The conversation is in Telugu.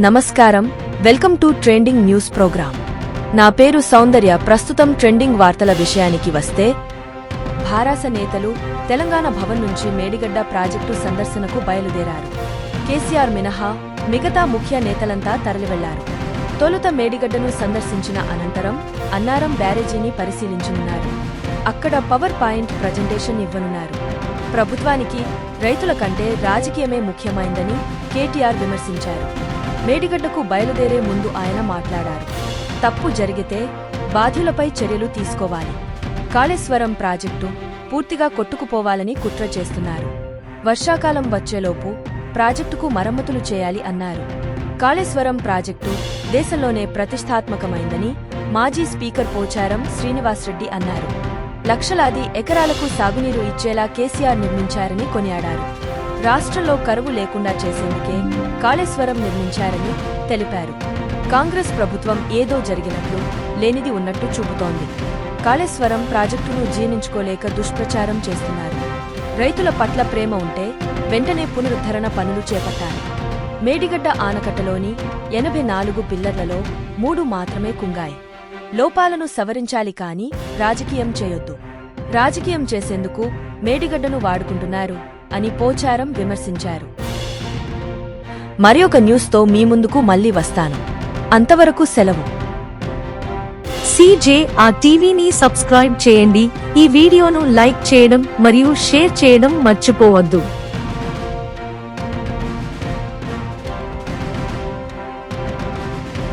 నమస్కారం. Welcome to trending news program. నా పేరు సౌందర్య. ప్రస్తుతం ట్రెండింగ్ వార్తల విషయానికి వస్తే భారాస నేతలు తెలంగాణ భవన్ నుంచి మేడిగడ్డ ప్రాజెక్టు సందర్శనకు బయలుదేరారు. కేసీఆర్ మినహా మిగతా ముఖ్య నేతలంతా తరలివెళ్ళారు. తొలుత మేడిగడ్డను సందర్శించిన అనంతరం అన్నారం బ్యారేజీని పరిశీలించనున్నారు. అక్కడ పవర్ పాయింట్ ప్రజెంటేషన్ ఇవ్వనున్నారు. ప్రభుత్వానికి రైతుల కంటే రాజకీయమే ముఖ్యమైందని కేటీఆర్ విమర్శించారు. మేడిగడ్డకు బయలుదేరే ముందు ఆయన మాట్లాడారు. తప్పు జరిగితే బాధ్యులపై చర్యలు తీసుకోవాలి. కాళేశ్వరం ప్రాజెక్టు పూర్తిగా కొట్టుకుపోవాలని కుట్ర చేస్తున్నారు. వర్షాకాలం వచ్చేలోపు ప్రాజెక్టుకు మరమ్మతులు చేయాలి అన్నారు. కాళేశ్వరం ప్రాజెక్టు దేశంలోనే ప్రతిష్టాత్మకమైందని మాజీ స్పీకర్ పోచారం శ్రీనివాసరెడ్డి అన్నారు. లక్షలాది ఎకరాలకు సాగునీరు ఇచ్చేలా కేసీఆర్ నిర్మించారని కొనియాడారు. రాష్ట్రంలో కరువు లేకుండా చేసేందుకే కాళేశ్వరం నిర్మించారని తెలిపారు. కాంగ్రెస్ ప్రభుత్వం ఏదో జరిగినట్లు లేనిది ఉన్నట్టు చూపుతోంది. కాళేశ్వరం ప్రాజెక్టును జీర్ణించుకోలేక దుష్ప్రచారం చేస్తున్నారు. రైతుల పట్ల ప్రేమ ఉంటే వెంటనే పునరుద్ధరణ పనులు చేపట్టాలి. మేడిగడ్డ ఆనకట్టలోని ఎనభై నాలుగు పిల్లర్లలో మూడు మాత్రమే కుంగాయి. లోపాలను సవరించాలి కాని రాజకీయం చేయొద్దు. రాజకీయం చేసేందుకు మేడిగడ్డను వాడుకుంటున్నారు అని పోచారం విమర్శించారు. మరి ఒక న్యూస్తో మీ ముందుకు మళ్ళీ వస్తాను. అంతవరకు సెలవు. సీజే ఆ టీవీని సబ్స్క్రైబ్ చేయండి. ఈ వీడియోను లైక్ చేయడం మరియు షేర్ చేయడం మర్చిపోవద్దు.